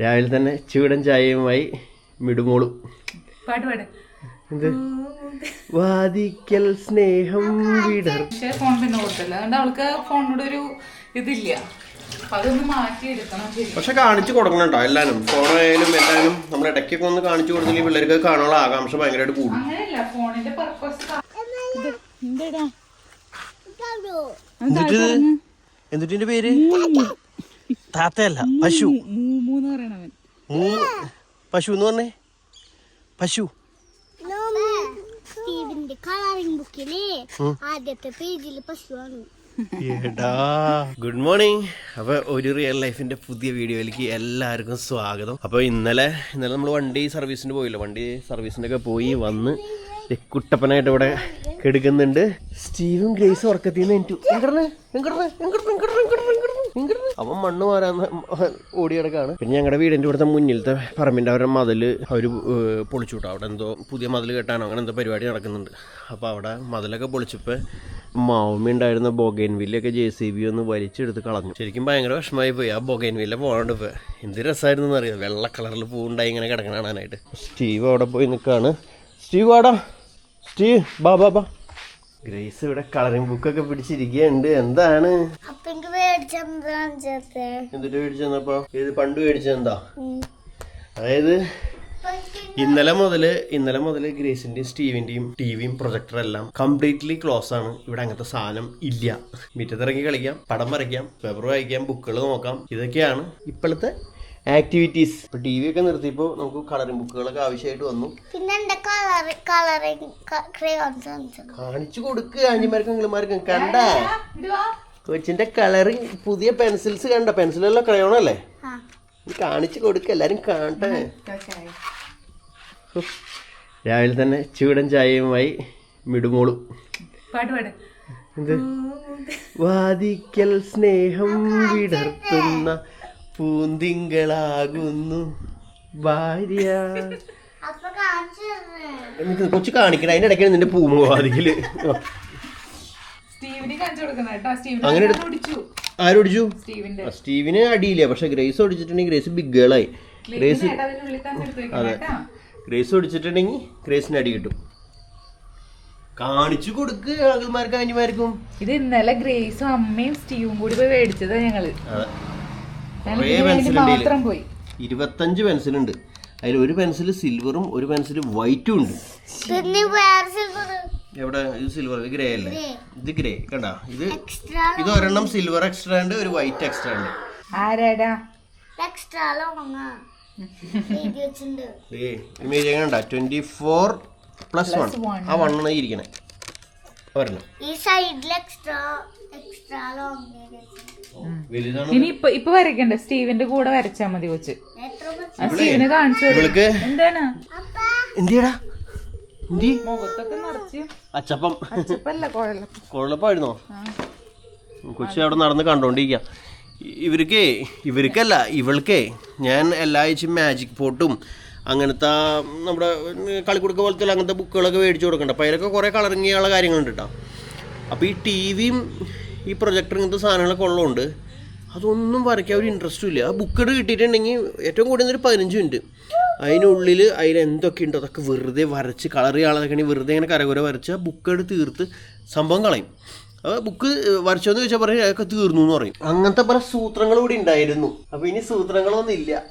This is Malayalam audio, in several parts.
രാവിലെ തന്നെ ചൂടൻ ചായയുമായി മിടുമോളും. പാട്ട് പാട്. എന്ത്? വാദിക്കൽ സ്നേഹം വിടർ. ഫോൺ പിന്നെ കൊടുത്തില്ല. അതുകൊണ്ട് അവൾക്ക് ഫോണിനോട് ഒരു ഇതില്ല. പക്ഷെ കാണിച്ചു കൊടുക്കണം കേട്ടോ എല്ലാവരും. ഫോണായാലും എല്ലാരും നമ്മൾ ഇടയ്ക്കൊക്കെ ഒന്ന് കാണിച്ചു കൊടുത്തില്ലെങ്കിൽ പിള്ളേർക്ക് കാണാനുള്ള ആകാംക്ഷ ഭയങ്കരമായിട്ട് കൂടും. എന്നിട്ട് എന്നിട്ട് പേര്? താത്തയല്ല പശു. പശു എന്ന് പറഞ്ഞേ? പശു. സ്റ്റീവിന്റെ കളറിംഗ് ബുക്കിൽ ആദ്യത്തെ പേജിൽ പശുവാണ് എടാ ഗുഡ് മോർണിംഗ് അപ്പൊ ഒരു റിയൽ ലൈഫിന്റെ പുതിയ വീഡിയോയിലേക്ക് എല്ലാവർക്കും സ്വാഗതം. അപ്പൊ ഇന്നലെ ഇന്നലെ നമ്മൾ വണ്ടി സർവീസിന് പോയില്ല? വണ്ടി സർവീസിന്റെ ഒക്കെ പോയി വന്ന് കുട്ടപ്പനായിട്ട് ഇവിടെ കെടുക്കുന്നുണ്ട്. സ്റ്റീവും ഗ്രേസും ഉറക്കത്തിന്ന് എനിക്ക് അവൻ മണ്ണ് മാറാൻ ഓടി കിടക്കാണ് പിന്നെ ഞങ്ങളുടെ വീടിന്റെ ഇവിടുത്തെ മുന്നിലത്തെ പറമ്പിന്റെ അവരുടെ മതിൽ അവർ പൊളിച്ചു വിട്ടു അവിടെ എന്തോ പുതിയ മതിൽ കെട്ടാനോ അങ്ങനെ എന്തോ പരിപാടി നടക്കുന്നുണ്ട്. അപ്പോൾ അവിടെ മതിലൊക്കെ പൊളിച്ചപ്പോൾ മാവുമ്മ ഉണ്ടായിരുന്ന ബൊഗൈൻവില്ലൊക്കെ ജെ സി ബി ഒന്ന് വലിച്ചെടുത്ത് കളഞ്ഞു. ശരിക്കും ഭയങ്കര വിഷമമായി പോയി. ആ ബൊഗൈൻവില്ല പോകാണ്ട് ഇപ്പോൾ എന്ത് രസമായിരുന്നു അറിയാം? വെള്ള കളറിൽ പൂവുണ്ടായി ഇങ്ങനെ കിടക്കണ കാണാനായിട്ട്. സ്റ്റീവ് അവിടെ പോയി നിൽക്കുകയാണ് സ്റ്റീവ് ആടാ സ്റ്റീവ് ബാ ബാ ബാ. ഗ്രേസ് ഇവിടെ കളറിംഗ് ബുക്ക് ഒക്കെ പിടിച്ചിരിക്കുകയുണ്ട്. എന്താണ്? എന്നിട്ട് മേടിച്ചെന്നപ്പോ ഇത് പണ്ട് മേടിച്ചെന്താ അതായത് ഇന്നലെ മുതൽ ഇന്നലെ മുതൽ ഗ്രേസിന്റെയും സ്റ്റീവിന്റെയും ടിവിയും പ്രൊജക്ടറും എല്ലാം കംപ്ലീറ്റ്ലി ക്ലോസ് ആണ്. ഇവിടെ അങ്ങനത്തെ സാധനം ഇല്ല. മുറ്റത്തിറങ്ങി കളിക്കാം പടം വരയ്ക്കാം പേപ്പർ വായിക്കാം ബുക്കുകൾ നോക്കാം ഇതൊക്കെയാണ് ഇപ്പോഴത്തെ ആക്ടിവിറ്റീസ് ഇപ്പൊ ടി വി ഒക്കെ നിർത്തിയപ്പോ നമുക്ക് കളറിംഗ് ബുക്കുകളൊക്കെ ആവശ്യമായിട്ട് വന്നു. പിന്നെ എന്റെ കളർ കളറിംഗ് ക്രയോൺസ് കാണിച്ചു കൊടുക്കുക അഞ്ചിമാർക്കും അങ്ങനെമാർക്കും കണ്ട? കൊച്ചിന്റെ കളറിംഗ് പുതിയ പെൻസിൽസ് കണ്ട. പെൻസിലെല്ലാം ക്രയോൺ അല്ലേ? ആ. കാണിച്ചു കൊടുക്കുക എല്ലാരും കാണട്ടെ. രാവിലെ തന്നെ ചൂടൻ ചായയുമായി മിടുമോളും. പാട്. എന്ത്? വാദിക്കൽ സ്നേഹം വിടർത്തുന്ന പൂന്തിങ്കളാകുന്നു. ഭാര്യ. എന്നിട്ട് കൊച്ചു കാണിക്കണ. അതിന്റെ ഇടയ്ക്കാണ് നിന്റെ പൂമ അങ്ങനെ ആരോടിച്ചു സ്റ്റീവിന് അടിയില്ല. പക്ഷെ ഗ്രേസ് ഓടിച്ചിട്ടുണ്ടെങ്കിൽ ഗ്രേസ് ബിഗ് ഗേളായി ഗ്രേസ് അതെ. ഗ്രേസ് ഓടിച്ചിട്ടുണ്ടെങ്കിൽ ഗ്രേസിന് അടി കിട്ടും. കാണിച്ചു കൊടുക്ക് ആകൾമാർക്കും അനിമാർക്കും ഇത് ഇന്നലെ ഗ്രേസും അമ്മയും സ്റ്റീവും കൂടി പോയി മേടിച്ചതാ ഞങ്ങൾ. കുറേ പെൻസിലുണ്ട് മാത്രം പോയി. ഇരുപത്തഞ്ച് പെൻസിലുണ്ട്. അതിൽ ഒരു പെൻസിൽ സിൽവറും ഒരു പെൻസിൽ വൈറ്റും ഉണ്ട്. പിന്നെ വേറെ സിൽവർ എവിടെ? ഇത് സിൽവർ ഇത് ഗ്രേ അല്ലേ? ഇത് ഗ്രേ കണ്ട? ഇത് എക്സ്ട്രാ ഇത് ഒരെണ്ണം സിൽവർ എക്സ്ട്രാ ഉണ്ട് ഒരു വൈറ്റ് എക്സ്ട്രാ ഉണ്ട്. ആരാടാ? ഇമേജ് കണ്ട? ട്വന്റി ഫോർ പ്ലസ് വൺ ആ വണ്ണം ഇരിക്കണേ. ഒരെണ്ണം. ഈ സൈഡിൽ എക്സ്ട്രാ എക്സ്ട്രാ ലോങ് ഇനി ഇപ്പൊ ഇപ്പൊ വരയ്ക്കണ്ട. സ്റ്റീവിന്റെ കൂടെ വരച്ചാ മതി കൊച്ച്. ആ സ്റ്റീവിന് കാണിച്ചു കൊടുക്ക്. എന്താണ്? എന്തിയടാ? എന്തി? മുഖത്തൊക്കെ നിറച്ച് അച്ചപ്പം. അച്ചപ്പല്ല കുഴല. കുഴപ്പമായിരുന്നോ കൊച്ചി അവിടെ നടന്ന് കണ്ടോണ്ടിരിക്കുക ഇവർക്കേ ഇവർക്കല്ല ഇവൾക്കേ ഞാൻ എല്ലാ ആഴ്ചയും മാജിക് പോട്ടും അങ്ങനത്തെ നമ്മുടെ കളിക്കുടുക്ക പോലത്തെ അങ്ങനത്തെ ബുക്കുകളൊക്കെ മേടിച്ചു കൊടുക്കണ്ട. അപ്പോൾ അതിലൊക്കെ കുറേ കളറിങ്ങിയുള്ള കാര്യങ്ങളുണ്ട് കേട്ടോ അപ്പോൾ ഈ ടി വിയും ഈ പ്രൊജക്ടർ ഇങ്ങനത്തെ സാധനങ്ങളൊക്കെ ഉള്ളതുകൊണ്ട് അതൊന്നും വരയ്ക്കാൻ ഒരു ഇൻട്രസ്റ്റും ഇല്ല. ആ ബുക്ക് കിട്ടിയിട്ടുണ്ടെങ്കിൽ ഏറ്റവും കൂടുതൽ ഒരു പതിനഞ്ച് മിനിറ്റ് അതിനുള്ളിൽ അതിൽ എന്തൊക്കെ ഉണ്ടോ അതൊക്കെ വെറുതെ വരച്ച് കളർ ചെയ്യാളതൊക്കെ വെറുതെ ഇങ്ങനെ കരകുര വരച്ച് ആ ബുക്ക് എടുത്ത് തീർത്ത് സംഭവം കളയും. ബുക്ക് വരച്ചോന്ന് ചോദിച്ചാൽ പറയും അതൊക്കെ തീർന്നു എന്ന് പറയും. അങ്ങനത്തെ പല സൂത്രങ്ങൾ കൂടി ഉണ്ടായിരുന്നു. അപ്പോൾ ഇനി സൂത്രങ്ങളൊന്നും ഇല്ല.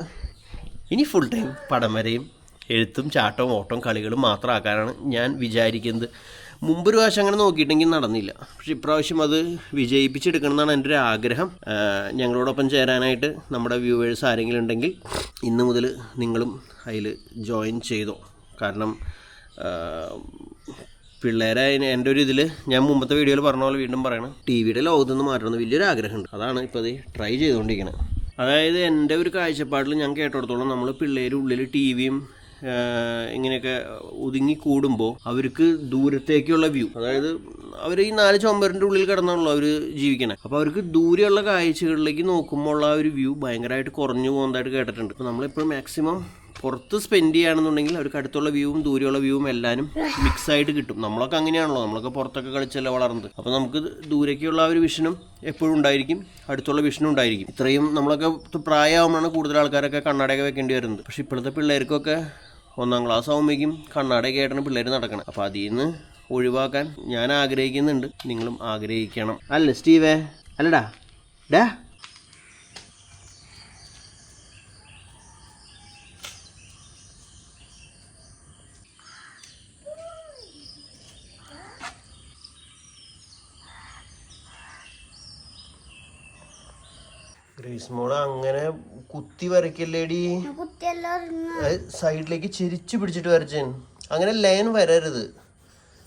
ഇനി ഫുൾ ടൈം പടം വരെയും എഴുത്തും ചാട്ടവും ഓട്ടവും കളികളും മാത്രമാക്കാനാണ് ഞാൻ വിചാരിക്കുന്നത്. മുമ്പൊരു പ്രാവശ്യം അങ്ങനെ നോക്കിയിട്ടെങ്കിൽ നടന്നില്ല. പക്ഷെ ഇപ്രാവശ്യം അത് വിജയിപ്പിച്ചെടുക്കണം എന്നാണ് എന്റെ ഒരു ആഗ്രഹം. ഞങ്ങളോടൊപ്പം ചേരാനായിട്ട് നമ്മുടെ വ്യൂവേഴ്സ് ആരെങ്കിലും ഉണ്ടെങ്കിൽ ഇന്ന് മുതൽ നിങ്ങളും അതിൽ ജോയിൻ ചെയ്തോ. കാരണം പിള്ളേരെ എന്റെ ഒരു ഇതിൽ ഞാൻ മുമ്പത്തെ വീഡിയോയിൽ പറഞ്ഞ പോലെ വീണ്ടും പറയണം. ടി വിയുടെ ലോകത്ത് നിന്ന് മാറ്റണമെന്ന് വലിയൊരു ആഗ്രഹമുണ്ട്. അതാണ് ഇപ്പോൾ അത് ട്രൈ ചെയ്തുകൊണ്ടിരിക്കുന്നത് അതായത് എന്റെ ഒരു കാഴ്ചപ്പാടിൽ ഞാൻ കേട്ടിടത്തോളം നമ്മൾ പിള്ളേരുള്ളിൽ ടി വിയും ഇങ്ങനെയൊക്കെ ഒതുങ്ങി കൂടുമ്പോൾ അവർക്ക് ദൂരത്തേക്കുള്ള വ്യൂ അതായത് അവർ ഈ നാല് ചുമരിന്റെ ഉള്ളിൽ കിടന്നാണല്ലോ അവർ ജീവിക്കണേ. അപ്പോൾ അവർക്ക് ദൂരെയുള്ള കാഴ്ചകളിലേക്ക് നോക്കുമ്പോൾ ഉള്ള ഒരു വ്യൂ ഭയങ്കരമായിട്ട് കുറഞ്ഞു പോകുന്നതായിട്ട് കേട്ടിട്ടുണ്ട്. അപ്പോൾ നമ്മളിപ്പോൾ മാക്സിമം പുറത്ത് സ്പെൻഡ് ചെയ്യുകയാണെന്നുണ്ടെങ്കിൽ അവർക്ക് അടുത്തുള്ള വ്യൂവും ദൂരെയുള്ള വ്യൂവും എല്ലാവരും മിക്സ് ആയിട്ട് കിട്ടും. നമ്മളൊക്കെ അങ്ങനെയാണല്ലോ. നമ്മളൊക്കെ പുറത്തൊക്കെ കളിച്ചല്ലേ വളർന്നത്. അപ്പോൾ നമുക്ക് ദൂരേക്കുള്ള ഒരു വിഷനും എപ്പോഴും ഉണ്ടായിരിക്കും. അടുത്തുള്ള വിഷനും ഉണ്ടായിരിക്കും. ഇത്രയും നമ്മളൊക്കെ പ്രായമാകുമ്പോഴാണ് കൂടുതൽ ആൾക്കാരൊക്കെ കണ്ണാടയൊക്കെ വെക്കേണ്ടി വരുന്നത്. പക്ഷേ ഇപ്പോഴത്തെ പിള്ളേർക്കൊക്കെ ഒന്നാം ക്ലാസ് ആകുമ്പോഴേക്കും കണ്ണാടയൊക്കെ പിള്ളേർ നടക്കണം. അപ്പോൾ അതിൽ നിന്ന് ഒഴിവാക്കാൻ ഞാൻ ആഗ്രഹിക്കുന്നുണ്ട്. നിങ്ങളും ആഗ്രഹിക്കണം. അല്ല സ്റ്റീവേ? അല്ലടാ. ഡാ. ഗ്രീസ് മോൾ അങ്ങനെ കുത്തി വരയ്ക്കല്ലേടി? സൈഡിലേക്ക് ചിരിച്ചു പിടിച്ചിട്ട് വരച്ചേ അങ്ങനെ ലൈൻ വരരുത്.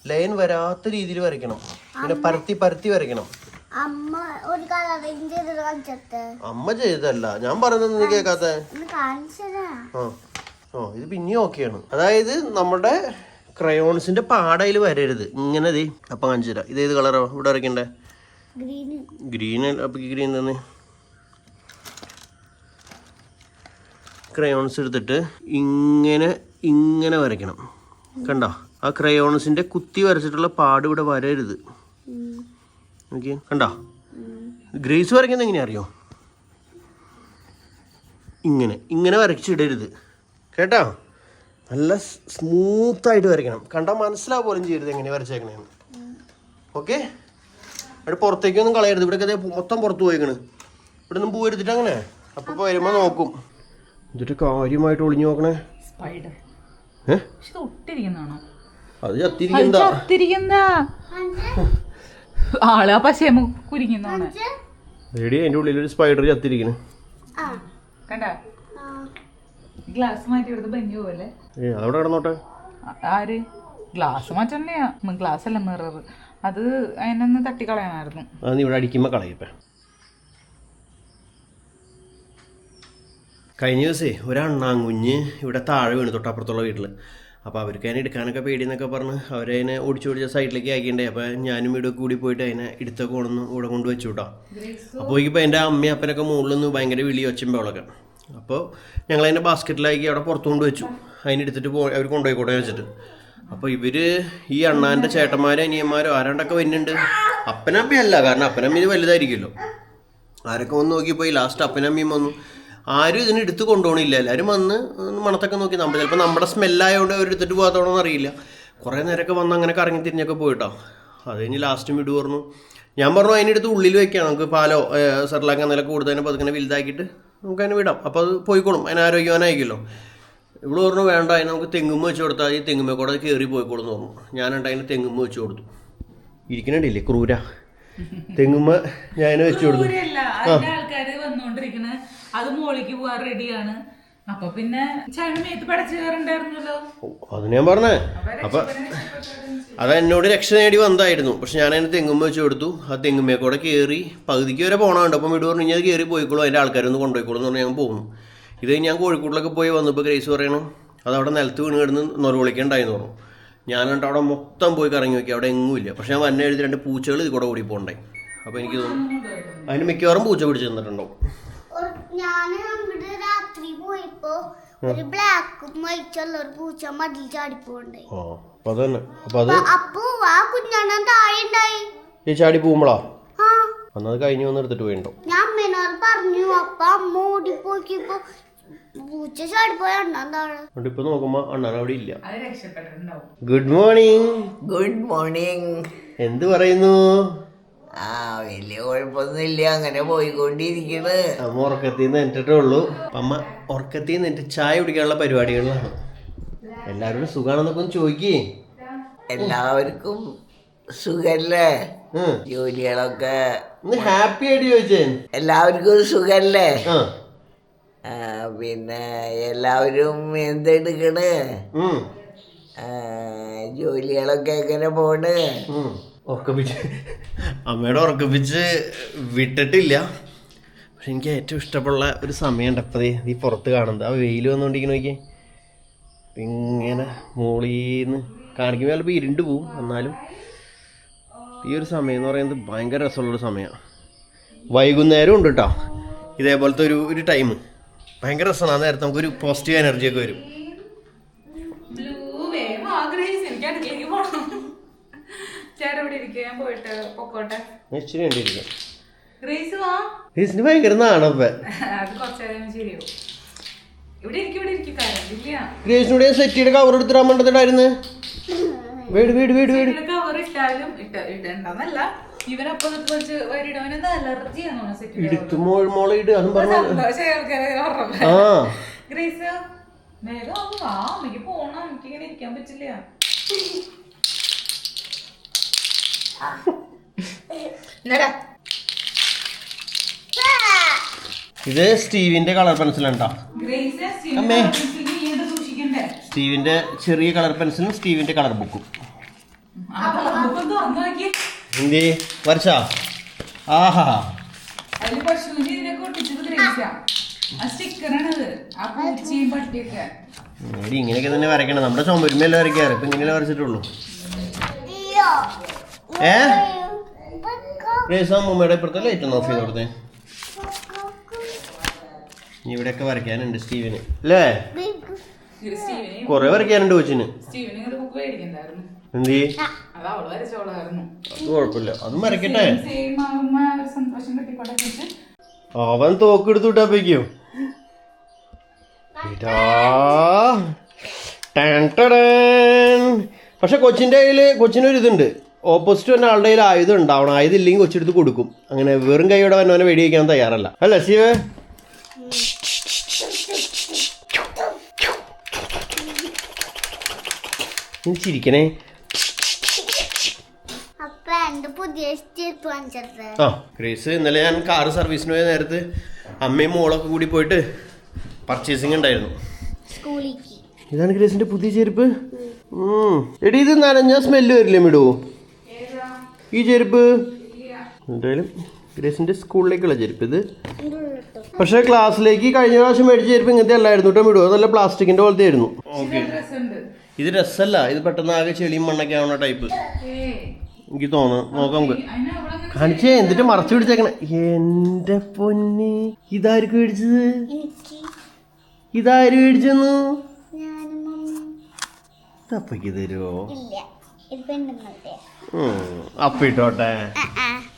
ലൈൻ വരാത്ത രീതിയിൽ വരയ്ക്കണം. പിന്നെ പരത്തി പരത്തി വരയ്ക്കണം. അമ്മ ചെയ്തല്ല ഞാൻ കേൾക്കാത്ത കാണിച്ചതാ. ആ. ഓ ഇത് പിന്നെയും ഓക്കെയാണ് അതായത് നമ്മുടെ ക്രയോൺസിന്റെ പാടയിൽ വരരുത്. ഇങ്ങനെ അപ്പൊ അപ്പം കാണിച്ചു തരാം ഇത് ഏത് കളറോ ഇവിടെ വരയ്ക്കണ്ടേ? ഗ്രീൻ ഗ്രീൻ അപ്പൊ ഗ്രീൻ തന്നെ. ക്രയോൺസ് എടുത്തിട്ട് ഇങ്ങനെ ഇങ്ങനെ വരയ്ക്കണം. കണ്ടോ? ആ ക്രയോൺസിന്റെ കുത്തി വരച്ചിട്ടുള്ള പാട് ഇവിടെ വരരുത്. ഓക്കെ കണ്ടോ? ഗ്രേസ് വരയ്ക്കുന്നത് എങ്ങനെയാ അറിയോ? ഇങ്ങനെ ഇങ്ങനെ വരച്ചിടരുത് കേട്ടോ? നല്ല സ്മൂത്തായിട്ട് വരയ്ക്കണം. കണ്ടാൽ മനസ്സിലാവുക പോലും ചെയ്യരുത് എങ്ങനെ വരച്ചേക്കണേന്ന്. ഓക്കെ? അവിടെ പുറത്തേക്കൊന്നും കളയരുത്. ഇവിടെ മൊത്തം പുറത്ത് പോയേക്കണ്. ഇവിടെ നിന്നും പൂവെടുത്തിട്ട് അങ്ങനെ? അപ്പോൾ വരുമ്പോ നോക്കും. എന്നിട്ട് കാര്യമായിട്ട് ഒളിഞ്ഞു നോക്കണേ. സ്പൈഡർ ഇത് ഒട്ടിരിക്കുന്നതാണോ അത് ആൾ ആ കുരിക്കുന്നതാണ് അതിന്റെ ഉള്ളിൽ ഒരു സ്പൈഡർ ചത്തിരിക്കണ്. ആ. കണ്ട? ആ. ഗ്ലാസ് മാറ്റി എടുത്ത് ബെഞ്ച് പോലെ ഏ അതവിടെ കിടന്നോട്ടെ. ആര്? ഗ്ലാസ് മാറ്റന്നെയാ ഗ്ലാസ് അല്ല മിറർ അത് അതിനൊന്ന് തട്ടിക്കളയാനായിരുന്നു. അത് നീ ഇവിടെ അടിക്കുമ്പോ കളയപ്പേ കഴിഞ്ഞ ദിവസേ ഒരു അണ്ണാങ്കുഞ്ഞ് ഇവിടെ താഴെ വീണ് തൊട്ടപ്പുറത്തുള്ള വീട്ടിൽ അപ്പോൾ അവർക്ക് അതിനെ എടുക്കാനൊക്കെ പേടിയെന്നൊക്കെ പറഞ്ഞ് അവരതിനെ ഓടിച്ച് ഓടിച്ച സൈഡിലേക്ക് ആക്കിണ്ടേ അപ്പോൾ ഞാനും ഇവിടെ കൂടി പോയിട്ട് അതിനെ എടുത്തൊക്കെ കൊണ്ടു ഇവിടെ കൊണ്ട് വെച്ചു കേട്ടോ. അപ്പോൾ ഇപ്പോൾ എന്റെ അമ്മയും അപ്പനൊക്കെ മുകളിൽ നിന്ന് ഭയങ്കര വിളി ഒച്ചമ്പളൊക്കെ അപ്പോൾ ഞങ്ങൾ അതിനെ ബാസ്ക്കറ്റിലാക്കി അവിടെ പുറത്തു കൊണ്ട് വെച്ചു. അതിനെടുത്തിട്ട് പോ അവർ കൊണ്ടുപോയിക്കോട്ടെ വെച്ചിട്ട് അപ്പോൾ ഇവർ ഈ അണ്ണാന്റെ ചേട്ടന്മാരും അനിയന്മാരോ ആരാണ്ടൊക്കെ വരുന്നുണ്ട്? അപ്പനമ്മയല്ല. കാരണം അപ്പനമ്മ ഇത് വലുതായിരിക്കുമല്ലോ. ആരൊക്കെ വന്ന് നോക്കിപ്പോയി? ലാസ്റ്റ് അപ്പനമ്മയും വന്നു. ആരും ഇതിന് എടുത്ത് കൊണ്ടുപോകണില്ല. എല്ലാവരും വന്ന് മണത്തൊക്കെ നോക്കി. നമ്മൾ ചിലപ്പോൾ നമ്മുടെ സ്മെല്ലായതുകൊണ്ട് അവർ എടുത്തിട്ട് പോകാത്തോണോ അറിയില്ല. കുറേ നേരമൊക്കെ വന്ന് അങ്ങനെ കറങ്ങി തിരിഞ്ഞൊക്കെ പോയിട്ടോ. അത് കഴിഞ്ഞ് ലാസ്റ്റ് വിടു പറഞ്ഞു ഞാൻ പറഞ്ഞു അതിനെടുത്ത് ഉള്ളിൽ വെക്കാം നമുക്ക് പാലോ സെറിലാക്കി നില കൂടുതലും പതുങ്ങനെ വലുതാക്കിയിട്ട് നമുക്ക് അതിനെ വിടാം. അപ്പോൾ അത് പോയിക്കോളും. അതിന് ആരോഗ്യവാനായിരിക്കുമല്ലോ ഇവിടെ പറഞ്ഞു വേണ്ട. അതിന് നമുക്ക് തെങ്ങുമ്മ വെച്ച് കൊടുത്താൽ ഈ തെങ്ങുമ്മ കൂടെ കയറി പോയിക്കോളും എന്ന് പറഞ്ഞു. ഞാനുണ്ട് അതിന് തെങ്ങുമ്മ വെച്ച് കൊടുത്തു? ഇരിക്കണില്ലേ ക്രൂര? തെങ്ങുമ്മ ഞാൻ വെച്ച് കൊടുത്തു. ആ. അത് മോളിക്ക് പോവാൻ റെഡിയാണ്. അപ്പൊ പിന്നെ ചേട്ടൻ പടച്ചു കയറണ്ടായിരുന്നല്ലോ അത് ഞാൻ പറഞ്ഞേ. അപ്പൊ അത് എന്നോട് രക്ഷ നേടി വന്നതായിരുന്നു. പക്ഷെ ഞാൻ അതിന് തെങ്ങുമ്മ വെച്ച് കൊടുത്തു. ആ തെങ്ങുമ്മയെ കൂടെ കയറി പകുതിക്ക് വരെ പോകണമുണ്ട് അപ്പം വീട് പറഞ്ഞു കഴിഞ്ഞാൽ കയറി പോയിക്കോളൂ. അതിന്റെ ആൾക്കാരൊന്ന് കൊണ്ടുപോയിക്കോളൂ എന്ന് പറഞ്ഞാൽ ഞാൻ പോകും ഇത് ഞാൻ കോഴിക്കോട്ടിലൊക്കെ പോയി വന്നപ്പോൾ ഗ്രേസ് പറയണം അത് അവിടെ നിലത്ത് വീണ് കിടന്ന് നൊറവിളിക്കണ്ടായിരുന്നു പറഞ്ഞു. ഞാനുണ്ട് അവിടെ മൊത്തം പോയി കറങ്ങി നോക്കി. അവിടെ എങ്ങുമില്ല പക്ഷെ ഞാൻ വന്നെ എഴുതി രണ്ട് പൂച്ചകൾ ഇത് കൂടെ ഓടി പോകണ്ടേ അപ്പോൾ എനിക്ക് തോന്നുന്നു അതിന് മിക്കവാറും പൂച്ച പിടിച്ച് തന്നിട്ടുണ്ടാവും അവിടെ രാത്രി പോയപ്പോ ഒരു ബ്ലാക്കും വൈറ്റുള്ള ഒരു പൂച്ച മടിയിൽ ചാടിപ്പോണ്ടേ ആ അപ്പം അത് തന്നെ അപ്പം അത് അപ്പൊ ആ കുഞ്ഞണ്ണൻ താഴെ ഉണ്ടായി ഈ ചാടി പോകുമ്പോളാ? ആ. കഴിഞ്ഞ് വന്ന് എടുത്തിട്ട് പോയിണ്ടോ ഞാൻ അമ്മേനോട് പറഞ്ഞു അപ്പൊ അമ്മ ഓടിപ്പോക്കിയപ്പോ പൂച്ച ചാടിപ്പോയി അണ്ണൻ താഴെ ഇപ്പം നോക്കുമ്പോൾ അണ്ണൻ അവിടെ ഇല്ല. അത് രക്ഷപ്പെട്ടിട്ടുണ്ടാവും. ഗുഡ് മോർണിംഗ് ഗുഡ് മോർണിംഗ് എന്ത് പറയുന്നു? ആ വലിയ കുഴപ്പമൊന്നുമില്ല. അങ്ങനെ പോയിക്കൊണ്ടിരിക്കണ്. അമ്മ ഉറക്കത്തിൽ നിന്ന് എന്നിട്ടേ ഉള്ളൂ. അമ്മ ഉറക്കത്തിൽ നിന്ന് എന്റെ ചായ കുടിക്കാനുള്ള പരിപാടികളിലാണ് എല്ലാവരോടും സുഖാണെന്നൊക്കെ ഒന്ന് ചോദിക്കേ. എല്ലാവർക്കും സുഖല്ലേ. ജോലികളൊക്കെ ഹാപ്പി ആയിട്ട് ചോദിച്ചേ. എല്ലാവർക്കും സുഖല്ലേ? പിന്നെ എല്ലാവരും എന്തെടുക്കണ്? ജോലികളൊക്കെ എങ്ങനെ പോണ്. ഉറക്കപ്പിച്ച് അമ്മയുടെ ഉറക്കപ്പിച്ച് വിട്ടിട്ടില്ല. പക്ഷെ എനിക്ക് ഏറ്റവും ഇഷ്ടമുള്ള ഒരു സമയമുണ്ട് അപ്പതേ നീ പുറത്ത് കാണുന്നത്. ആ വെയിൽ വന്നുകൊണ്ടിരിക്കുന്ന നോക്കിയേ. ഇങ്ങനെ മോളീന്ന് കാണിക്കുമ്പോൾ ചിലപ്പോൾ ഇരുണ്ട് പോവും. എന്നാലും ഈ ഒരു സമയം എന്ന് പറയുന്നത് ഭയങ്കര രസമുള്ളൊരു സമയമാണ്. വൈകുന്നേരം ഉണ്ട് കേട്ടോ ഇതേപോലത്തെ ഒരു ഒരു ടൈം ഭയങ്കര രസമാണ്. നേരത്തെ നമുക്കൊരു പോസിറ്റീവ് എനർജിയൊക്കെ വരും ബ്ലൂ വേഗം ആഗ്രഹിച്ചു എനിക്ക് അടുക്കളേക്ക് പോണം ഞാൻ പോയിട്ട് പൊക്കോട്ടെ. ഇച്ചിരി വേണ്ടിയിരിക്കും ഗ്രേസ് വാ. ഗ്രീസിന് ഭയങ്കര നാണപ്പ അത് കുറച്ചേരം ശരിയാവും. ഇവിടെ ഇരിക്കും ഇവിടെ ഇരിക്കും കാര്യം ഇല്ല. ഗ്രേസിനോട് സെറ്റിയുടെ കവർ എടുത്തിടാൻ വേണ്ടതായിരുന്നു വീട് വീട് വീട് വീട്. കവർ ഇട്ടാലും ഇട്ട ഇടണ്ടെന്നല്ല ഇവനപ്പൊ കുറച്ച് വരിടവനെന്താ അലർജി ആണോ സെറ്റ് എടുത്തു മോൾ മോളെ ഇട് അതും പറഞ്ഞു ആ. ഗ്രേസ് വേഗം വാ അമ്മയ്ക്ക് പോണം. എനിക്ക് ഇങ്ങനെ ഇരിക്കാൻ പറ്റില്ല. ഇത് സ്റ്റീവിന്റെ കളർ പെൻസിലാണ് കേട്ടോ ഗ്രേസ് അമ്മേ. സ്റ്റീവിന്റെ ചെറിയ കളർ പെൻസിലും സ്റ്റീവിന്റെ കളർ ബുക്കും. എന്തേ? വരച്ചാ? ആഹാ. ഇങ്ങനെയൊക്കെ തന്നെ വരയ്ക്കണം. നമ്മുടെ ചോമ്പരുമ്പല്ലേ വരയ്ക്കാറ്? ഇപ്പൊ ഇങ്ങനെ വരച്ചിട്ടുള്ളൂ. ഏ? അമ്മൂമ്മയുടെ ഇപ്പുറത്തെ ലൈറ്റ് ഒന്ന് ഓഫ് ചെയ്ത് കൊടുത്തേ. ഇവിടെയൊക്കെ വരയ്ക്കാനുണ്ട് സ്റ്റീവിന്. അല്ലേ? കൊറേ വരയ്ക്കാനുണ്ട് കൊച്ചിന്. എന്തേ? അത് അവൾ അത് കുഴപ്പമില്ല. അതും വരയ്ക്കട്ടെ അവൻ തോക്കെടുത്ത് വിട്ടാപ്പേക്കും ഇതാ. പക്ഷെ കൊച്ചിന്റെ കയ്യിൽ കൊച്ചിനൊരു ഇതുണ്ട് ഓപ്പോസിറ്റ് വന്ന ആളുടെ കയ്യിൽ ആയുധം ഉണ്ടാവണം. ആയുധം ഇല്ലെങ്കിൽ കൊച്ചെടുത്ത് കൊടുക്കും. അങ്ങനെ വെറും കൈയോടെ വന്നവനെ വെടി വയ്ക്കാൻ തയ്യാറല്ല. അല്ല ശിവ ചിരിക്കണേ. ആ ക്രേസ് ഇന്നലെ ഞാൻ കാർ സർവീസിന് പോയ നേരത്ത് അമ്മയും മോളൊക്കെ കൂടി പോയിട്ട് പർച്ചേസിങ് ഉണ്ടായിരുന്നു. ഇതാണ് ഗ്രേസിന്റെ പുതിയ ചെരുപ്പ്. എടി ഇത് നനഞ്ഞ സ്മെല്ല് വരില്ലേ മിടു? ഈ ചെരുപ്പ്? എന്തായാലും ഗ്രേസിന്റെ സ്കൂളിലേക്കുള്ള ചെരുപ്പ് ഇത്. പക്ഷെ ക്ലാസ്സിലേക്ക് കഴിഞ്ഞ പ്രാവശ്യം മേടിച്ച ചെരുപ്പ് ഇങ്ങനത്തെ അല്ലായിരുന്നു കേട്ടോ വിടുക നല്ല പ്ലാസ്റ്റിക്കിന്റെ പോലത്തെ ആയിരുന്നു. ഓക്കെ. ഇത് രസമല്ല ഇത് പെട്ടെന്ന് ആകെ ചെളിയും മണ്ണൊക്കെ ആവുന്ന ടൈപ്പ്. എനിക്ക് തോന്നുന്നു. നോക്കാം നമുക്ക്. കാണിച്ചേ എന്നിട്ട് മറച്ചു പിടിച്ചേക്കണേ. എന്റെ പൊന്നി. ഇതാർക്ക് മേടിച്ചത്? ഇതാര് മേടിച്ചെന്നു? അപ്പയ്ക്ക് തരുമോ അപ്പിട്ടോട്ടെ.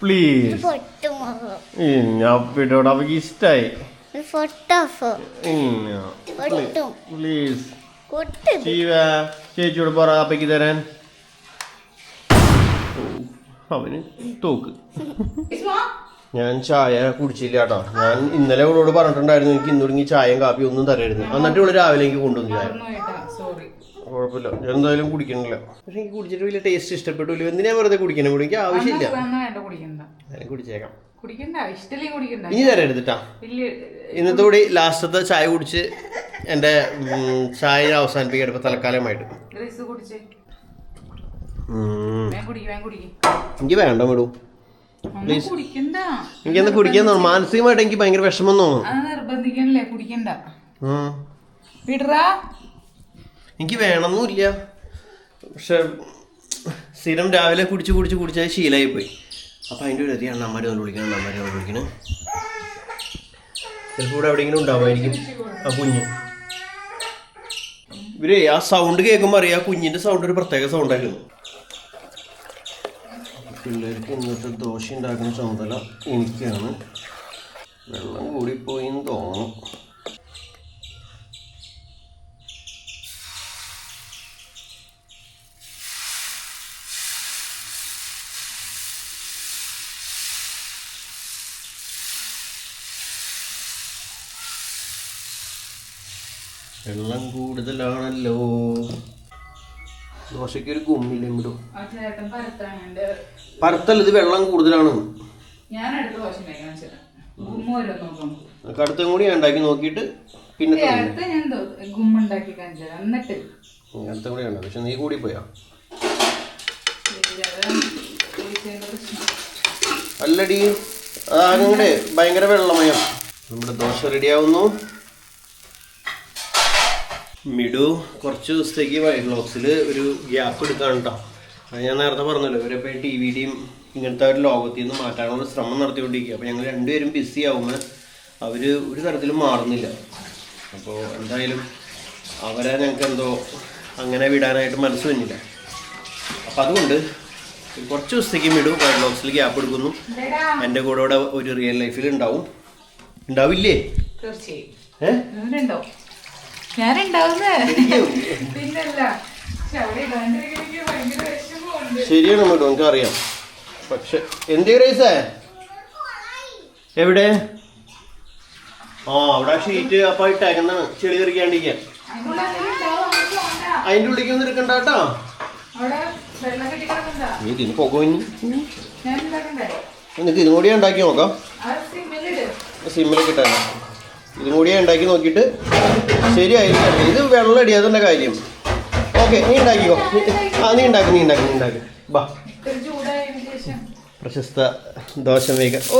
പ്ലീസ് അപ്പിട്ടോട്ട് അപ്പക്ക് ഇഷ്ടായി. പ്ലീസ് ശിവ ചേച്ചിയോട് പറ അപ്പയ്ക്ക് തരാൻ. അവന് തോക്ക്. ഞാൻ ചായ കുടിച്ചില്ല കേട്ടോ. ഞാൻ ഇന്നലെ അവളോട് പറഞ്ഞിട്ടുണ്ടായിരുന്നു എനിക്ക് ഇന്നുടങ്ങി ചായയും കാപ്പിയും ഒന്നും തരരുത്. എന്നിട്ട് ഇവിടെ രാവിലെ എനിക്ക് കൊണ്ടുവന്നു ചായ. സോറി കുഴപ്പമില്ല. ഞാൻ എന്തായാലും കുടിക്കണില്ല. പക്ഷെ എനിക്ക് കുടിച്ചിട്ട് വലിയ ടേസ്റ്റ് ഇഷ്ടപ്പെട്ടില്ല എന്തിനാ വെറുതെ കുടിക്കണം? ഇവിടെ എനിക്ക് ആവശ്യമില്ല ഞാൻ കുടിച്ചേക്കാം. കുടിക്കണ്ട ഇഷ്ടല്ലേ കുടിക്കണ്ട. ഇനി തരാം എടുത്തിട്ടാ. ഇന്നത്തെ കൂടി ലാസ്റ്റത്തെ ചായ കുടിച്ച് എന്റെ ചായ അവസാനിപ്പിക്കാൻ ഇപ്പൊ തൽക്കാലമായിട്ട് എനിക്ക് വേണ്ട വിടൂ പ്ലീസ് കുടിക്കണ്ട. എനിക്കെന്താ കുടിക്കാൻ തോന്നുന്നു മാനസികമായിട്ട് എനിക്ക് ഭയങ്കര വിഷമം തോന്നുന്നു. നിർബന്ധിക്കണല്ലേ കുടിക്കണ്ട. വിടറാ. എനിക്ക് വേണമെന്നില്ല പക്ഷെ സ്ഥിരം രാവിലെ കുടിച്ച് കുടിച്ച് കുടിച്ചാൽ ശീലമായി പോയി അപ്പം അതിന്റെ ഒരു അധികം അണ്ണന്മാരെ വന്ന് വിളിക്കണം അണ്ണന്മാരെ വന്ന് വിളിക്കണം ചിലപ്പോൾ ഇവിടെ എവിടെയെങ്കിലും ഉണ്ടാവുമായിരിക്കും ആ കുഞ്ഞ്. ഇവരെ ആ സൗണ്ട് കേൾക്കുമ്പോൾ അറിയാം ആ കുഞ്ഞിന്റെ സൗണ്ട് ഒരു പ്രത്യേക സൗണ്ടായിരുന്നു പിള്ളേർക്ക് ഇന്നത്തെ ദോശ ഉണ്ടാക്കുന്ന ചുമതല എനിക്കാണ്. വെള്ളം കൂടിപ്പോയി എന്ന് വെള്ളം കൂടുതലാണല്ലോ. ദോശയ്ക്ക് ഒരു ഗുമ്മില്ല ഇങ്ങോട്ടും പരത്തല്ല ഇത് വെള്ളം കൂടുതലാണ്. അടുത്ത കൂടി ഞാൻ ഉണ്ടാക്കി നോക്കിയിട്ട് പിന്നെ അടുത്ത ഉണ്ടാക്കി കൂടി ഉണ്ട് പക്ഷെ നീ കൂടി പോയാ. അല്ലടി അതങ്ങനെ ഭയങ്കര വെള്ളമയം. നമ്മുടെ ദോശ റെഡിയാവുന്നു മിഡു കുറച്ച് ദിവസത്തേക്ക് വൈറ്റ് ബ്ലോക്സിൽ ഒരു ഗ്യാപ്പ് എടുക്കാണ് കേട്ടോ അത് ഞാൻ നേരത്തെ പറഞ്ഞല്ലോ ഇവരിപ്പോൾ ടി വിയുടെയും ഇങ്ങനത്തെ ഒരു ലോകത്തിൽ നിന്ന് മാറ്റാനുള്ള ശ്രമം നടത്തിക്കൊണ്ടിരിക്കുക അപ്പോൾ ഞങ്ങൾ രണ്ടുപേരും ബിസി ആവുമ്പോൾ അവർ ഒരു തരത്തിലും മാറുന്നില്ല. അപ്പോൾ എന്തായാലും അവരെ ഞങ്ങൾക്ക് എന്തോ അങ്ങനെ വിടാനായിട്ട് മനസ്സ് വന്നില്ല. അപ്പം അതുകൊണ്ട് കുറച്ച് ദിവസത്തേക്ക് വിടും വൈറ്റ് ബോക്സിൽ ഗ്യാപ്പ് എടുക്കുന്നു. എന്റെ കൂടെ ഇവിടെ ഒരു റിയൽ ലൈഫിൽ ഉണ്ടാവും. ഉണ്ടാവില്ലേ? തീർച്ചയായും. ഉണ്ടാവുന്നേ പിന്നല്ല. ശരിയാണ് മേഡം എനിക്ക് അറിയാം പക്ഷെ എന്ത് റൈസേ? എവിടെ? ആ അവിടെ ഷീറ്റ് അപ്പൊ ഇട്ടേക്കുന്നതാണ് ചെളി തെറിക്കാണ്ടിരിക്കാൻ അതിന്റെ അതിന്റെ ഉള്ളിലേക്ക് ഒന്നും എടുക്കണ്ട കേട്ടോ. കെട്ടി നീ ഇതിന് പോകും ഞാൻ ഉണ്ടാക്കണ്ടേ എന്നിട്ട് ഇതും കൂടി ഉണ്ടാക്കി നോക്കാം. സിമ്മിലേക്ക് ഇട്ടാണ് ഇതും കൂടി ഉണ്ടാക്കി നോക്കിയിട്ട് ശരിയായിരിക്കും. ഇത് വെള്ളം അടിയാതെ കാര്യം. ഓക്കെ നീ ഉണ്ടാക്കിക്കോ. ആ നീ ഉണ്ടാക്കി നീ ഉണ്ടാക്കി നീ ഉണ്ടാക്കി. ബാ. പ്രശസ്ത ദോശ മേക ഓ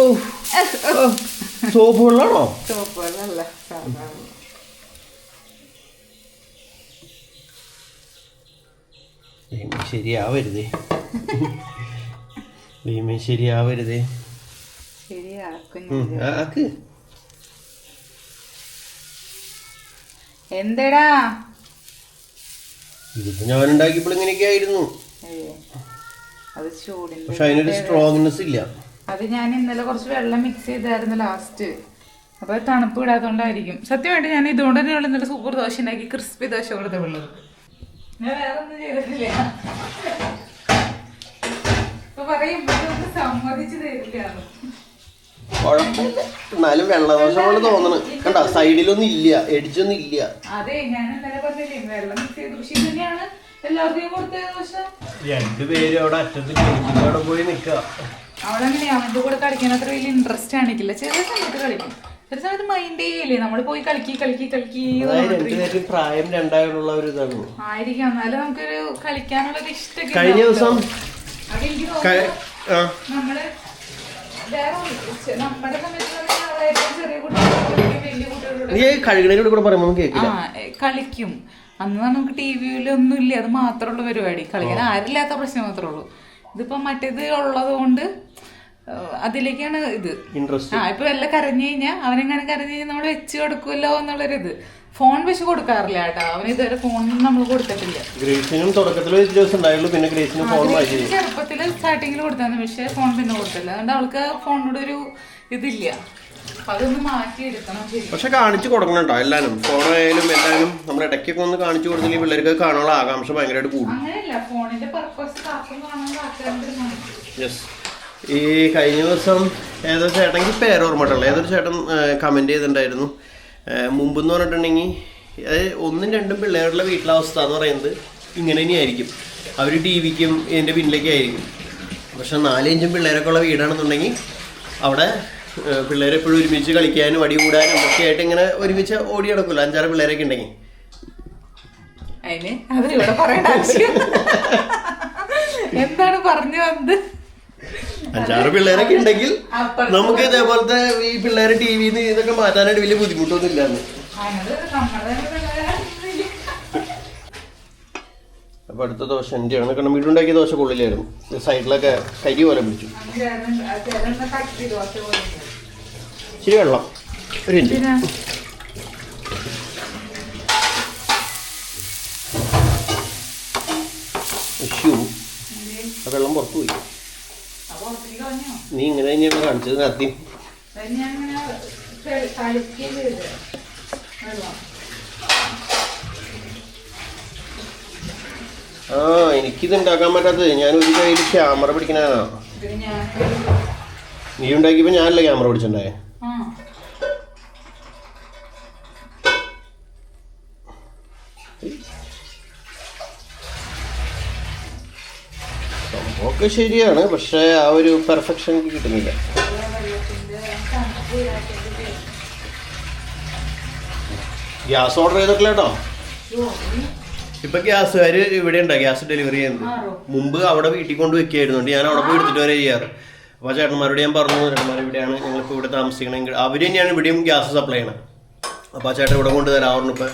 സോപ്പ് വെള്ളമാണോ? ശരിയാവരുതേ. ഭീമൻ ശരിയാവരുതേ. ശരിയാക്കും ആക്ക്. എന്തേടാ? ഇതിപ്പോ ഞാൻ ഉണ്ടാക്കിയപ്പോൾ ഇങ്ങനെയൊക്കെ ആയിരുന്നു ഏയ്, അത് ചൂടിന്റെ പക്ഷെ അതിനൊരു സ്ട്രോങ്നെസ് ഇല്ല. അത് ഞാൻ ഇന്നലെ കുറച്ച് വെള്ളം മിക്സ് ചെയ്തായിരുന്നു ലാസ്റ്റ് അപ്പൊ തണുപ്പ് ഇടാത്തോണ്ടായിരിക്കും സത്യമായിട്ട് ഞാൻ ഇതുകൊണ്ട് തന്നെയുള്ള ഇന്നലെ സൂപ്പർ ദോശ ഉണ്ടാക്കി ക്രിസ്പി ദോശ കൊടുത്ത വെള്ളം ഞാൻ വേറെ ഒന്നും ചെയ്തിട്ടില്ല. ഇപ്പൊ പറയും സമ്മതിച്ചു തരില്ല. കുഴപ്പമില്ല എന്നാലും വെള്ളദോഷം പോലെ തോന്നണ് കണ്ട? സൈഡിലൊന്നും ഇല്ല എടിച്ചൊന്നും ഇല്ല. അതെ ഞാൻ ഇന്നലെ പറഞ്ഞില്ലേ വെള്ളം ഇത് തന്നെയാണ് എല്ലാവർക്കും കൊടുത്ത ദോശ രണ്ടുപേരും അവിടെ അറ്റത്ത് അവിടെ പോയി നിക്കുക അവിടെ അങ്ങനെ അവന്റെ കൂടെ കളിക്കാൻ അത്ര വലിയ ഇൻട്രസ്റ്റ് കാണിക്കില്ല ചെറിയ സമയത്ത് കളിക്കും. ചെറിയ സമയത്ത് മൈൻഡേ ഇല്ലേ നമ്മൾ പോയി കളിക്കി കളിക്കി കളിക്കി പ്രായം രണ്ടായുള്ള ഒരു ഇതാണ്? ആയിരിക്കാം. എന്നാലും നമുക്കൊരു കളിക്കാനുള്ള ഒരു ഇഷ്ടമൊക്കെ കഴിഞ്ഞ ദിവസം നമ്മൾ നീ കഴുകണേനോട് കൂടെ പറയുമ്പോൾ കേൾക്കില്ല. കളിക്കും. അന്ന് നമുക്ക് ടി വിയിലൊന്നും ഇല്ല. അത് മാത്രമുള്ള പരിപാടി. കളിക്കാൻ ആരില്ലാത്ത പ്രശ്നം മാത്രമേ ഉള്ളൂ. ഇതിപ്പോ മറ്റേത് ഉള്ളത് കൊണ്ട് അതിലേക്കാണ് ഇത്. ആ ഇപ്പൊ എല്ലാം കരഞ്ഞു കഴിഞ്ഞാൽ അവനെങ്ങനെ കരഞ്ഞു കഴിഞ്ഞാൽ നമ്മൾ വെച്ച് കൊടുക്കുമല്ലോ എന്നുള്ളൊരു ഇത് ഫോൺ വെച്ച് കൊടുക്കാറില്ല കേട്ടോ. അവന് ഇതുവരെ ഫോണൊന്നും നമ്മൾ കൊടുത്തിട്ടില്ല. ഗ്രേസിനും തുടക്കത്തിൽ ഒരു ദിവസം ഉണ്ടായുള്ളൂ പിന്നെ ഗ്രേസിന് ഫോൺ ചെറുപ്പത്തിൽ സ്റ്റാർട്ടിങ്ങിൽ കൊടുത്താന്ന് പക്ഷേ ഫോൺ പിന്നെ കൊടുത്തില്ല. അതുകൊണ്ട് അവൾക്ക് ഫോണിനോട് ഒരു ഇതില്ല. പക്ഷെ കാണിച്ചു കൊടുക്കണം കേട്ടോ എല്ലാവരും. ഫോണായാലും എല്ലാവരും നമ്മൾ ഇടയ്ക്കൊക്കെ ഒന്ന് കാണിച്ചു കൊടുത്തില്ലെങ്കിൽ പിള്ളേർക്ക് കാണാനുള്ള ആകാംക്ഷ ഭയങ്കരമായിട്ട് കൂടും. യെസ് ഈ കഴിഞ്ഞ ദിവസം ഏതോ ചേട്ടൻ പേര് ഓർമ്മട്ടുള്ളൂ ഏതൊരു ചേട്ടൻ കമന്റ് ചെയ്തിട്ടുണ്ടായിരുന്നു? മുമ്പെന്ന് പറഞ്ഞിട്ടുണ്ടെങ്കിൽ അത് ഒന്നും രണ്ടും പിള്ളേരുടെ വീട്ടിലെ അവസ്ഥ എന്ന് പറയുന്നത് ഇങ്ങനെ തന്നെയായിരിക്കും. അവർ ടി വിക്കും ഇതിന്റെ പിന്നിലേക്ക് ആയിരിക്കും. പക്ഷെ നാലഞ്ചും പിള്ളേരൊക്കെ ഉള്ള വീടാണെന്നുണ്ടെങ്കിൽ അവിടെ പിള്ളേരെപ്പോഴും ഒരുമിച്ച് കളിക്കാനും അടി കൂടാനും ഒക്കെ ആയിട്ട് ഇങ്ങനെ ഒരുമിച്ച് ഓടി നടക്കില്ല അഞ്ചാറ് പിള്ളേരൊക്കെ ഉണ്ടെങ്കിൽ. അതിന് അത് ഇവിടെ പറയേണ്ട ആവശ്യം. എന്താണ് പറഞ്ഞു വന്നത്? അഞ്ചാറ് പിള്ളേരൊക്കെ ഉണ്ടെങ്കിൽ നമുക്ക് ഇതേപോലത്തെ ഈ പിള്ളേരെ ടി വിന്ന് ഇതൊക്കെ മാറ്റാനായിട്ട് വലിയ ബുദ്ധിമുട്ടൊന്നും ഇല്ലാന്ന് അപ്പൊ അടുത്ത ദോശ ആണ്. കാരണം വീടുണ്ടാക്കിയ ദോശ കൊള്ളിലായിരുന്നു സൈഡിലൊക്കെ കരി പോലെ പിടിച്ചു. ശരി. വെള്ളം. ഒരു ഇഞ്ചി പിന്നെ? വെള്ളം പുറത്തു പോയി നീ ഇങ്ങനെ തന്നെയാണ് കാണിച്ചത് നടത്തി. ആ എനിക്കിത് ഉണ്ടാക്കാൻ പറ്റാത്തത്. ഞാൻ ഒരു കയ്യിൽ ക്യാമറ ഞാൻ നീ ഉണ്ടാക്കിയപ്പോ ഞാനല്ല ക്യാമറ പിടിച്ചിട്ടുണ്ടായേ? സംഭവമൊക്കെ ശരിയാണ് പക്ഷെ ആ ഒരു പെർഫെക്ഷൻ കിട്ടുന്നില്ല. ഗ്യാസ് ഓർഡർ ചെയ്തിട്ടില്ല കേട്ടോ. ഇപ്പൊ ഗ്യാസുകാര് ഇവിടെ ഉണ്ടോ ഗ്യാസ് ഡെലിവറി ചെയ്യുന്നത്? മുമ്പ് അവിടെ വീട്ടിൽ കൊണ്ട് വെക്കുകയായിരുന്നു ഞാൻ അവിടെ പോയി എടുത്തിട്ട് വരെ ചെയ്യാറ്. അപ്പൊ ചേട്ടന്മാരോട് ഞാൻ പറഞ്ഞു ചേട്ടന്മാർ ഇവിടെയാണ് ഞങ്ങളിപ്പോ ഇവിടെ താമസിക്കണമെങ്കിൽ അവർ തന്നെയാണ് ഇവിടെയും ഗ്യാസ് സപ്ലൈ ചെയ്യണം. അപ്പൊ ആ ചേട്ടൻ ഇവിടെ കൊണ്ട് തരാറുണ്ട് ഇപ്പൊ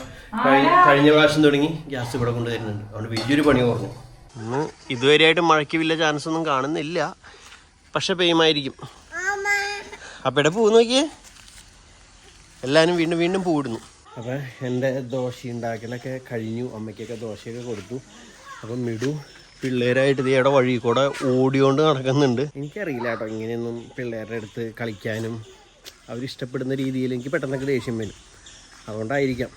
കഴിഞ്ഞ പ്രാവശ്യം തുടങ്ങി ഗ്യാസ് ഇവിടെ കൊണ്ട് തരുന്നുണ്ട് അതുകൊണ്ട് വലിയൊരു പണി കുറഞ്ഞു ഇന്ന് ഇതുവരെയായിട്ട് മഴയ്ക്ക് വലിയ ചാൻസ് ഒന്നും കാണുന്നില്ല. പക്ഷെ പെയ്യുമായിരിക്കും. അമ്മ അപ്പൊ ഇവിടെ പൂ നോക്കിയേ? എല്ലാവരും വീണ്ടും വീണ്ടും പൂവിടുന്നു. അപ്പം എന്റെ ദോശ ഉണ്ടാക്കലൊക്കെ കഴിഞ്ഞു. അമ്മയ്ക്കൊക്കെ ദോശയൊക്കെ കൊടുത്തു. അപ്പം മിടു പിള്ളേരായിട്ട് ഇതേടെ വഴി കൂടെ ഓടിയോണ്ട് നടക്കുന്നുണ്ട്. എനിക്കറിയില്ല കേട്ടോ ഇങ്ങനെയൊന്നും പിള്ളേരുടെ അടുത്ത് കളിക്കാനും അവരിഷ്ടപ്പെടുന്ന രീതിയിൽ എനിക്ക് പെട്ടെന്നൊക്കെ ദേഷ്യം വരും. അതുകൊണ്ടായിരിക്കാം.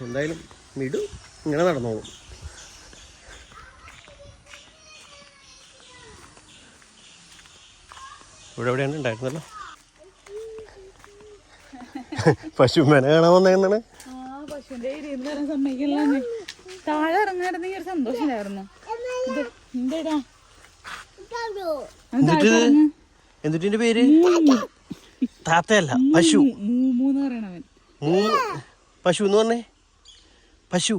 എന്തായാലും മിടു ഇങ്ങനെ നടന്നോളും. ഇവിടെ എവിടെയാണ് ഉണ്ടായിരുന്നല്ലോ പശു മെന കാണാൻ വന്നേന്നാണ് ആ പശുവിന്റെ ഏരിയയിൽ വരാൻ സമ്മതിക്കില്ലാന്ന് താഴെ ഇറങ്ങായിരുന്നെങ്കിൽ ഒരു സന്തോഷമായിരുന്നു ഇത് എന്തേടാ? എന്നിട്ട് എന്നിട്ട് പേര്? താത്തയല്ല പശു. പശു എന്ന് പറഞ്ഞേ? പശു.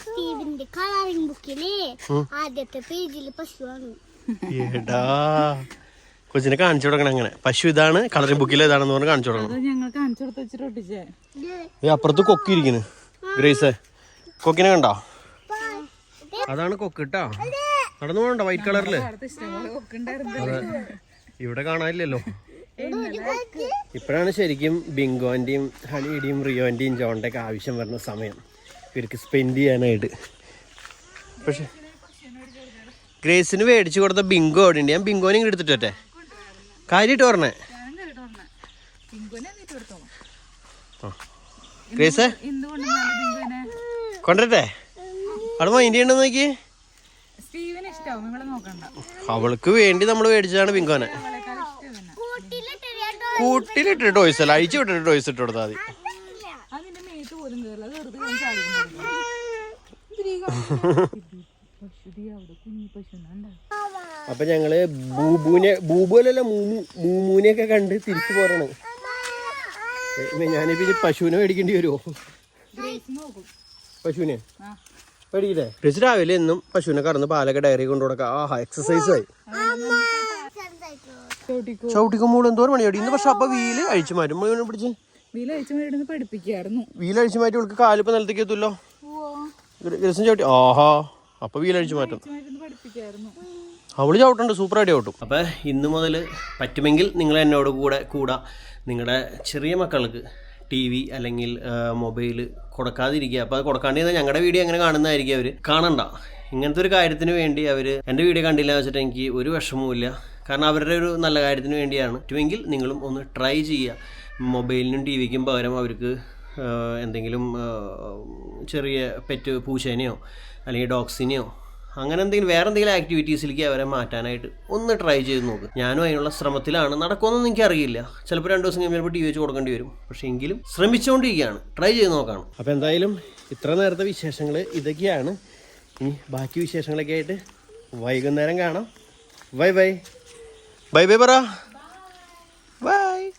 സ്റ്റീവിന്റെ കളറിംഗ് ബുക്കിലെ ആദ്യത്തെ പേജിൽ പശുവാണ് കൊച്ചിനെ കാണിച്ചു കൊടുക്കണം അങ്ങനെ. പശു ഇതാണ് കളറി ബുക്കിൽ ഇതാണെന്ന് പറഞ്ഞ് കാണിച്ചു കൊടുക്കണം. ഇത് അപ്പുറത്ത് കൊക്ക് ഇരിക്കുന്നു ഗ്രേസ് കൊക്കിനെ കണ്ടോ? അതാണ് കൊക്ക് കേട്ടോ നടന്നു പോകണ്ട വൈറ്റ് കളറിൽ ഇവിടെ കാണാനില്ലല്ലോ. ഇപ്പോഴാണ് ശരിക്കും ബിങ്കോന്റെയും ഹണിയുടെയും റിയോന്റെയും ജോണിന്റെ ഒക്കെ ആവശ്യം വരുന്ന സമയം. ഇവർക്ക് സ്പെൻഡ് ചെയ്യാനായിട്ട്. പക്ഷെ ഗ്രേസിന് മേടിച്ചു കൊടുത്ത ബിങ്കോ അവിടെ ഉണ്ട്. ഞാൻ ബിങ്കോനെ ഇങ്ങോട്ട് എടുത്തിട്ട് വരട്ടെ. കാര്യമായിട്ട് പറഞ്ഞേ. ഗ്രേസ്? കൊണ്ടുവരട്ടെ. അവിടെ മൈൻഡ് ചെയ്യണ്ടെന്ന് നോക്കി? അവൾക്ക് വേണ്ടി നമ്മൾ മേടിച്ചതാണ് ബിങ്കോനെ. കൂട്ടിലിട്ടിട്ട് ടോയ്സ് അല്ല അഴിച്ചു വിട്ടിട്ട് ടോയ്സ് ഇട്ട് കൊടുത്താൽ മതി. അതിന്റെ മേത്ത് പോലും കയറില്ല വെറുതെ അപ്പൊ ഞങ്ങൾ ബൂബുവിനെ ബൂബുലല്ല മൂമു മൂമൂനെയൊക്കെ കണ്ട് തിരിച്ചു പോരാണ്. ഞാനിപ്പോ ഇനി പശുവിനെ മേടിക്കേണ്ടി വരുമോ പശുവിനെ? മേടിക്കില്ലേ? ഗ്രേസ് രാവിലെ എന്നും പശുവിനെ കടന്ന് പാലൊക്കെ ഡയറി കൊണ്ടു കൊടുക്കാം. ആഹാ എക്സസൈസ് ആയി. ചോട്ടിക്കോ ചവിട്ടിക്കുമ്പോൾ എന്തോരം മണിയോടി ഇന്ന് പക്ഷെ അപ്പൊ വീൽ അഴിച്ചു മാറ്റും. പിടിച്ച് വീല മാറ്റി പഠിപ്പിക്കായിരുന്നു. വീൽ അഴിച്ചു മാറ്റി കാലിപ്പോ നിലത്തേക്ക് എത്തുമല്ലോ ചവിട്ടി. ആഹാ. അപ്പൊ വീലഴിച്ചു മാറ്റും അവൾ ചവിട്ടുണ്ട് സൂപ്പർ ആയിട്ട് ചവിട്ടും. അപ്പോൾ ഇന്ന് മുതൽ പറ്റുമെങ്കിൽ നിങ്ങൾ എന്നോട് കൂടെ കൂടാ. നിങ്ങളുടെ ചെറിയ മക്കൾക്ക് ടി വി അല്ലെങ്കിൽ മൊബൈൽ കൊടുക്കാതിരിക്കുക. അപ്പോൾ അത് കൊടുക്കാണ്ടിരുന്ന ഞങ്ങളുടെ വീഡിയോ എങ്ങനെ കാണുന്നതായിരിക്കും അവർ? കാണണ്ട. ഇങ്ങനത്തെ ഒരു കാര്യത്തിന് വേണ്ടി അവർ എന്റെ വീഡിയോ കണ്ടില്ല എന്ന് വെച്ചിട്ട് എനിക്ക് ഒരു വിഷമവുമില്ല കാരണം അവരുടെ ഒരു നല്ല കാര്യത്തിന് വേണ്ടിയാണ്. പറ്റുമെങ്കിൽ നിങ്ങളും ഒന്ന് ട്രൈ ചെയ്യുക. മൊബൈലിനും ടി വിക്കും പകരം അവർക്ക് എന്തെങ്കിലും ചെറിയ പെറ്റ് പൂച്ചേനെയോ അല്ലെങ്കിൽ ഡോഗ്സിനെയോ അങ്ങനെ എന്തെങ്കിലും വേറെ എന്തെങ്കിലും ആക്ടിവിറ്റീസിലേക്ക് അവരെ മാറ്റാനായിട്ട് ഒന്ന് ട്രൈ ചെയ്ത് നോക്ക്. ഞാനും അതിനുള്ള ശ്രമത്തിലാണ്. നടക്കുമെന്നൊന്നും എനിക്കറിയില്ല ചിലപ്പോൾ രണ്ട് ദിവസം കഴിഞ്ഞാൽ ടി വി വെച്ച് കൊടുക്കേണ്ടി വരും. പക്ഷേ എങ്കിലും ശ്രമിച്ചുകൊണ്ടിരിക്കുകയാണ്. ട്രൈ ചെയ്ത് നോക്കാണ്. അപ്പോൾ എന്തായാലും ഇത്ര നേരത്തെ വിശേഷങ്ങൾ ഇതൊക്കെയാണ്. ഇനി ബാക്കി വിശേഷങ്ങളൊക്കെ ആയിട്ട് വൈകുന്നേരം കാണാം. Bye bye. ബൈ ബൈ പറ. ബൈ.